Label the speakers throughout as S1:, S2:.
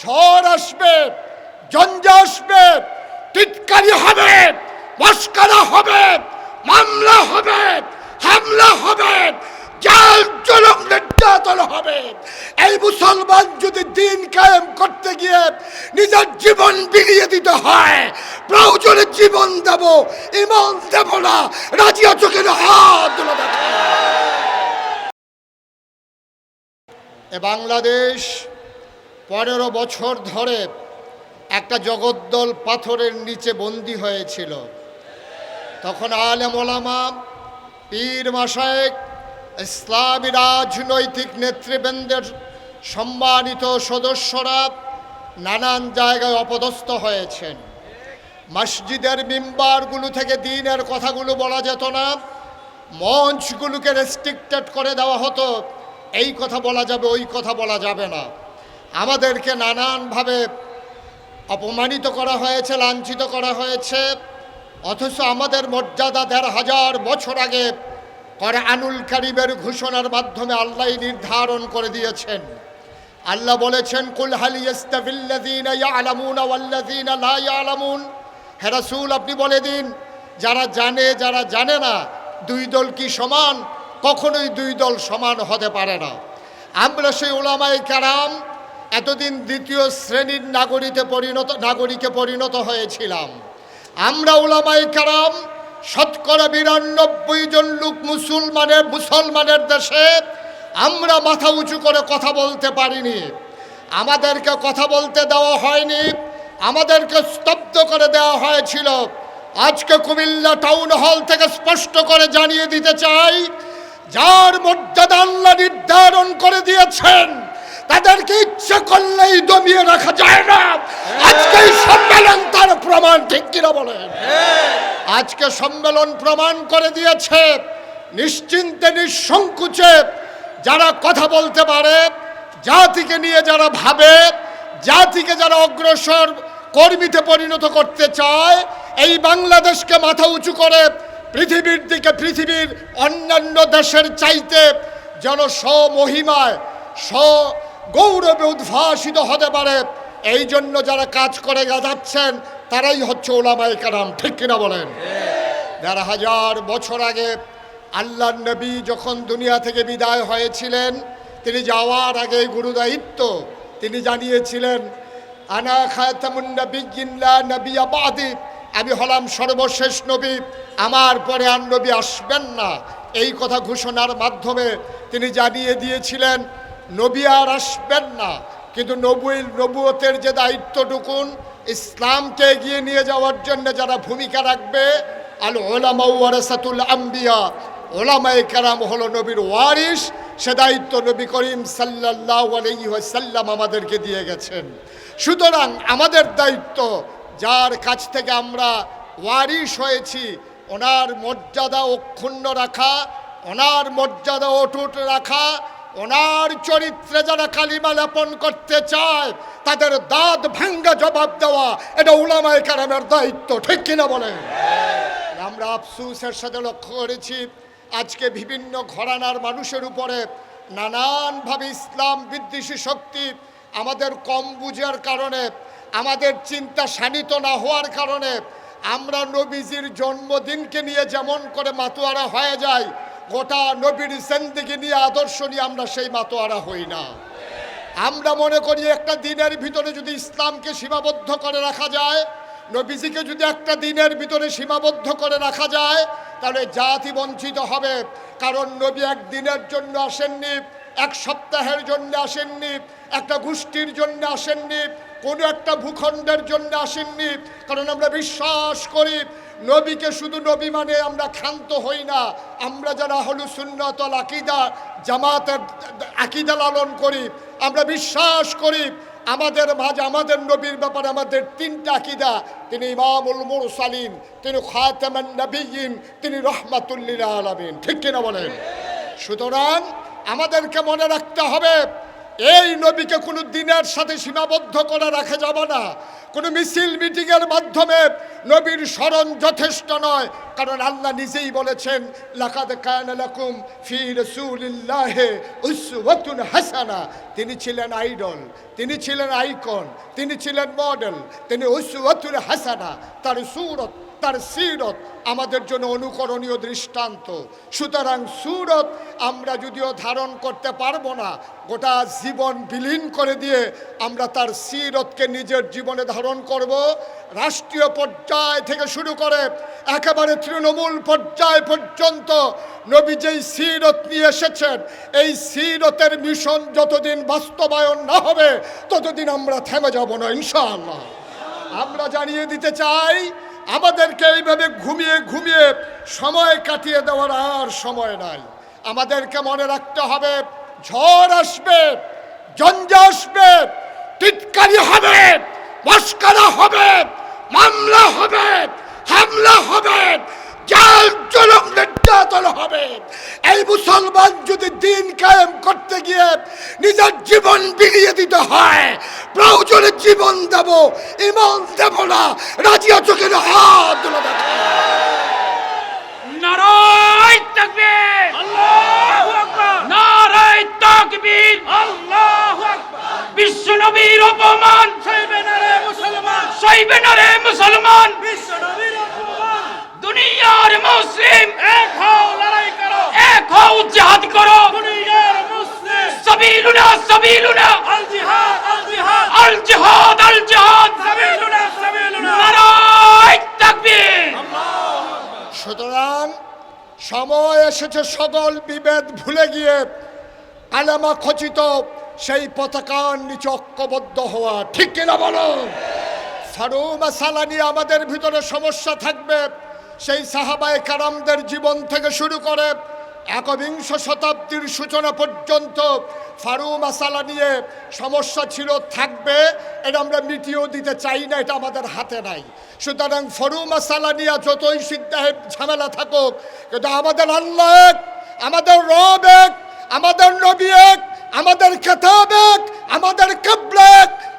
S1: ঝড় আসবে, জঞ্জা আসবে, টিটকারি হবে, মস্কারা হবে, মামলা হবে, হামলা হবে, জাল জলম নির্যাতন হবে। এই মুসলমান যদি দিন কায়েম করতে গিয়ে নিজের জীবন বিলিয়ে দিতে হয়, প্রয়োজনে জীবন দেব, ইমান দেব না, রাজি আছো কিনা? হাত এ বাংলাদেশ পনেরো বছর ধরে একটা জগদ্দল পাথরের নিচে বন্দী হয়েছিল। তখন আলেম ওলামা পীর মাসায়েক ইসলামী রাজনৈতিক নেতৃবৃন্দের সম্মানিত সদস্যরা নানান জায়গায় অপদস্থ হয়েছেন। মসজিদের মিম্বারগুলো থেকে দিনের কথাগুলো বলা যেত না, মঞ্চগুলোকে রেস্ট্রিক্টেড করে দেওয়া হতো। এই কথা বলা যাবে, ওই কথা বলা যাবে না। আমাদেরকে নানানভাবে অপমানিত করা হয়েছে, লাঞ্ছিত করা হয়েছে। অথচ আমাদের মর্যাদা দেড় হাজার বছর আগে আনুল কারিমের ঘোষণার মাধ্যমে আল্লাহ নির্ধারণ করে দিয়েছেন। আল্লাহ বলেছেন, কুল হালি ইস্তাবিল্লাযীনা ইয়ালামুনা ওয়াল্লাযীনা লা ইয়ালামুন। হে রাসূল, আপনি বলে দিন, যারা জানে যারা জানে না, দুই দল কি সমান? কখনোই দুই দল সমান হতে পারে না। আমরা সেই ওলামাই কারাম এতদিন দ্বিতীয় শ্রেণির নাগরিকে পরিণত নাগরিকে পরিণত হয়েছিলাম। আমরা ওলামাই কারাম শতকরা বিরানব্বই জন লোক মুসলমানের মুসলমানের দেশে আমরা মাথা উঁচু করে কথা বলতে পারিনি। আমাদেরকে কথা বলতে দেওয়া হয়নি, আমাদেরকে স্তব্ধ করে দেওয়া হয়েছিল। আজকে কুমিল্লা টাউন হল থেকে স্পষ্ট করে জানিয়ে দিতে চাই, যার মর্যাদা আল্লাহ নির্ধারণ করে দিয়েছেন তাদেরকে ইচ্ছে করলেই দমিয়ে রাখা যায় না। আজকে সম্মেলন তার প্রমাণ, ঠিক কিনা বলেন? আজকে সম্মেলন প্রমাণ করে দিয়েছে নিশ্চিন্তে, নিঃসংকুচে যারা কথা বলতে পারে, জাতিকে নিয়ে যারা ভাবে, জাতিকে যারা অগ্রসর কর্মীতে পরিণত করতে চায়, এই বাংলাদেশকে মাথা উঁচু করে পৃথিবীর দিকে, পৃথিবীর অন্যান্য দেশের চাইতে যেন স্বমহিমায়, স্ব গৌরবে উদ্ভাসিত হতে পারে। এই জন্য যারা কাজ করে যাচ্ছেন তারাই হচ্ছে ওলামাই কারাম, ঠিক কিনা বলেন? দেড় হাজার বছর আগে আল্লাহ নবী যখন দুনিয়া থেকে বিদায় হয়েছিলেন, তিনি যাওয়ার আগে গুরু দায়িত্ব তিনি জানিয়েছিলেন, আনা খাতামুন নবিয়্যিল্লা নবিয়া বাদি আমি হলাম সর্বশেষ নবী, আমার পরে আর নবী আসবেন না। এই কথা ঘোষণার মাধ্যমে তিনি জানিয়ে দিয়েছিলেন নবী আর আসবেন না। কিন্তু নবুল নবুয়তের যে দায়িত্বটুকুন ইসলামকে এগিয়ে নিয়ে যাওয়ার জন্য যারা ভূমিকা রাখবে, আল ওলামা ওয়ারাসাতুল আম্বিয়া। ওলামায়ে কারাম হলো নবীর ওয়ারিস সে দায়িত্ব নবী করিম সাল্লাল্লাহু আলাইহি ওয়াসাল্লাম আমাদেরকে দিয়ে গেছেন। সুতরাং আমাদের দায়িত্ব, যার কাছ থেকে আমরা ওয়ারিস হয়েছি, ওনার মর্যাদা অক্ষুণ্ণ রাখা, ওনার মর্যাদা অটুট রাখা ওনার চরিত্রে যারা কালিমা লেপন করতে চায়, তাদের দাঁত ভাঙ্গা জবাব দেওয়া, এটা উলামায় কারামের দায়িত্ব, ঠিক কিনা বলে আমরা আফসুসের সাথে লক্ষ্য করেছি, আজকে বিভিন্ন ঘরানার মানুষের উপরে নানানভাবে ইসলাম বিদ্বেষী শক্তি আমাদের কম বুঝার কারণে, আমাদের চিন্তা শানিত না হওয়ার কারণে, আমরা নবীজির জন্মদিনকে নিয়ে যেমন করে মাতোয়ারা হয়ে যায় গোটা নবীর জিন্দিগি নিয়ে আদর্শ নিয়ে আমরা সেই মাতোয়ারা হই না। আমরা মনে করি একটা দিনের ভিতরে যদি ইসলামকে সীমাবদ্ধ করে রাখা যায়, নবীজিকে যদি একটা দিনের ভিতরে সীমাবদ্ধ করে রাখা যায়, তাহলে জাতি বঞ্চিত হবে। কারণ নবী এক দিনের জন্য আসেননি, এক সপ্তাহের জন্য আসেননি, একটা গোষ্ঠীর জন্য আসেননি কোনো একটা ভূখণ্ডের জন্য আসেননি, কারণ আমরা বিশ্বাস করি নবীকে শুধু নবী মানে আমরা ক্ষান্ত হই না। আমরা যারা হলু সুন্নতল আকিদা, জামাতের আকিদা লালন করি, আমরা বিশ্বাস করি আমাদের মাঝে, আমাদের নবীর ব্যাপারে আমাদের তিনটা আকিদা। তিনি ইমামুল মুরসালিন, তিনি খাতামান নবীন তিনি রহমাতুল্লিল আলমিন। ঠিক কিনা বলেন? সুতরাং আমাদেরকে মনে রাখতে হবে এই নবীকে কোনো দিনের সাথে সীমাবদ্ধ করে রাখা যাবে না। কোনো মিছিল, মিটিংয়ের মাধ্যমে নবীর স্মরণ যথেষ্ট নয়। কারণ আল্লাহ নিজেই বলেছেন, লাকাদ কানা লাকুম ফি রাসূলিল্লাহি উসওয়াতুন হাসানা। তিনি ছিলেন আইডল, তিনি ছিলেন আইকন, তিনি ছিলেন মডেল, তিনি উসওয়াতুন হাসানা, তার সুরত। তার সিরত আমাদের জন্য অনুকরণীয় দৃষ্টান্ত। সুতরাং সুরত আমরা যদিও ধারণ করতে পারব না, গোটা জীবন বিলীন করে দিয়ে আমরা তার সিরতকে নিজের জীবনে ধারণ করব। রাষ্ট্রীয় পর্যায় থেকে শুরু করে একেবারে তৃণমূল পর্যায় পর্যন্ত নবী যেই সিরত নিয়ে এসেছেন, এই সিরতের মিশন যতদিন বাস্তবায়ন না হবে, ততদিন আমরা থেমে যাব না, ইনশাআল্লাহ। আমরা জানিয়ে দিতে চাই আমাদেরকে এইভাবে ঘুমিয়ে ঘুমিয়ে সময় কাটিয়ে দেওয়ার আর সময় নাই। আমাদেরকে মনে রাখতে হবে, ঝড় আসবে, জঞ্জা আসবে, টিটকারি হবে, মস্কারা হবে, মামলা হবে, হামলা হবে জলম নির্যাতন হবে। এই মুসলমান যদি দিন কায়েম করতে গিয়ে নিজের জীবন বিলিয়ে দিতে হয়, প্রয়োজনে জীবন দেব দেব না রাজিয়া চোখের হাত
S2: নারায় বিশ্ব নবীর অপমান। সইবে না রে মুসলমান। সইবে না রে মুসলমান বিশ্ব নবীর অপমান দুনিয়ার মুসলিম এক হও লড়াই করো এক হও জিহাদ করো দুনিয়ার মুসলিম
S1: সুতরাং সময় এসেছে সকল বিভেদ ভুলে গিয়ে আলামা খচিত সেই পতাকার নিচে ঐক্যবদ্ধ হওয়া। ঠিক কিনা বলো? ফারুমা সালানি আমাদের ভিতরে সমস্যা থাকবে। সেই সাহাবায় কারামদের জীবন থেকে শুরু করে একবিংশ শতাব্দীর সূচনা পর্যন্ত ফারু মাসালা নিয়ে সমস্যা ছিল, থাকবে, এটা আমরা মিটিয়েও দিতে চাই না, এটা আমাদের হাতে নাই। সুতরাং ফরু মাসালা নিয়ে যতই সিদ্ধাহে ঝামেলা থাকুক, কিন্তু আমাদের আল্লাহ এক, আমাদের রব এক, আমাদের নবী এক, আমাদের খেতাব এক, আমাদের কাবলা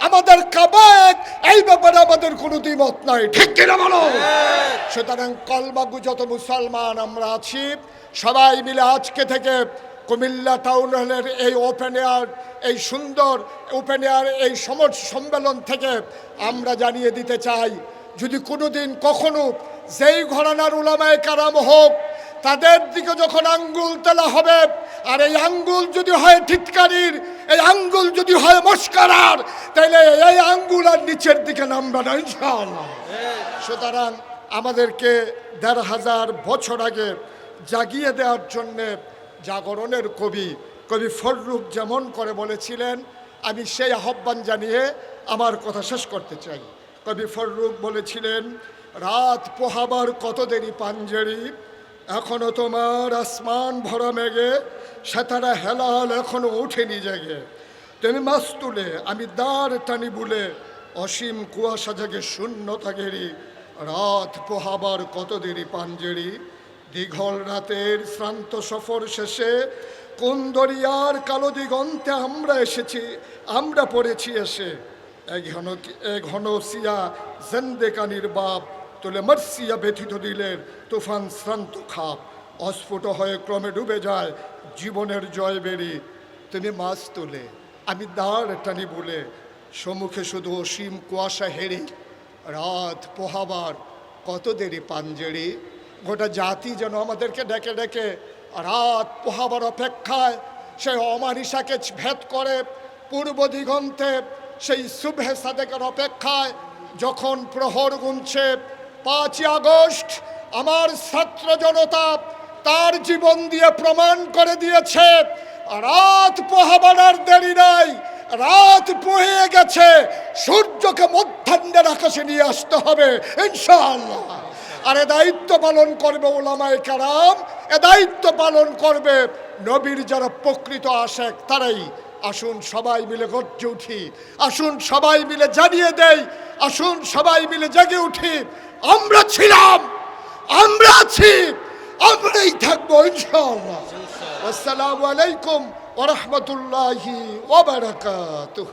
S1: আমাদের কাবা এক এই ব্যাপারে আমাদের কোনো দ্বিমত নাই। ঠিক কিনা বলো? সুতরাং কলবাগু যত মুসলমান আমরা আছি, সবাই মিলে আজকে থেকে কুমিল্লা টাউন হলের এই ওপেন এয়ার এই সুন্দর ওপেন এয়ার এই সমর সম্মেলন থেকে আমরা জানিয়ে দিতে চাই, যদি কোনোদিন কখনো যেই ঘরানার উলামায় কারাম হোক, তাদের দিকে যখন আঙ্গুল তোলা হবে, আর এই আঙ্গুল যদি হয় ঠিটকারির এই আঙ্গুল যদি হয় মস্কারার তাহলে এই আঙ্গুল আর নিচের দিকে নামবে না, ইনশাআল্লাহ। সুতরাং আমাদেরকে দেড় হাজার বছর আগে জাগিয়ে দেওয়ার জন্যে জাগরণের কবি কবি ফররুখ যেমন করে বলেছিলেন, আমি সেই আহ্বান জানিয়ে আমার কথা শেষ করতে চাই। কবি ফররুখ বলেছিলেন, রাত পোহাবার কত দেরি পাঞ্জেরি এখনও তোমার আসমান ভরা মেঘে সেতারা হেলাল এখনও ওঠেনি জেগে। তুমি মাছ তুলে, আমি দাঁড় টানি বুলে, অসীম কুয়াশা জেগে শূন্যতা ঘেরি রাত পোহাবার কত দেরি পাঞ্জেরি? দীঘল রাতের শ্রান্ত সফর শেষে, কোন দরিয়ার কালো দিগন্তে আমরা এসেছি, আমরা পড়েছি এসে। এ ঘন এ ঘন সিয়া, জেন্দেকানির বাপ তোলে মার্সিয়া ব্যথিত দিলের তুফান শ্রান্ত খাপ, অস্ফুট হয়ে ক্রমে ডুবে যায় জীবনের জয় বেরি তুমি মাছ তোলে, আমি দাঁড় টানি বলে, সম্মুখে শুধু অসীম কুয়াশা হেরি রাত পোহাবার কত দেরি পাঞ্জেরি? গোটা জাতি যেন আমাদেরকে ডেকে ডেকে, রাত পোহাবার অপেক্ষায় সেই অমানিসাকে ভেদ করে, পূর্ব দিগন্তে সেই শুভে সাদেকের অপেক্ষায় যখন প্রহর গুনছে পাঁচই আগস্ট আমার ছাত্র জনতা তার জীবন দিয়ে প্রমাণ করে দিয়েছে, রাত পোহাবার দেরি নাই, রাত পোহে গেছে, সূর্যকে মধ্যাহ্নের আকাশে নিয়ে আসতে হবে, ইনশাআল্লাহ। আর এ দায়িত্ব পালন করবে ওলামায় কারাম, এ দায়িত্ব পালন করবে নবীর যারা প্রকৃত আশেক, তারাই আসুন সবাই মিলে গর্জে উঠি। আসুন সবাই মিলে জানিয়ে দেই। আসুন সবাই মিলে জেগে উঠি। আমরা ছিলাম। আমরা আছি। আমরাই থাকব ইনশাআল্লাহ। আসসালামু আলাইকুম ওরহমতুল্লাহি ওবারাকাতুহ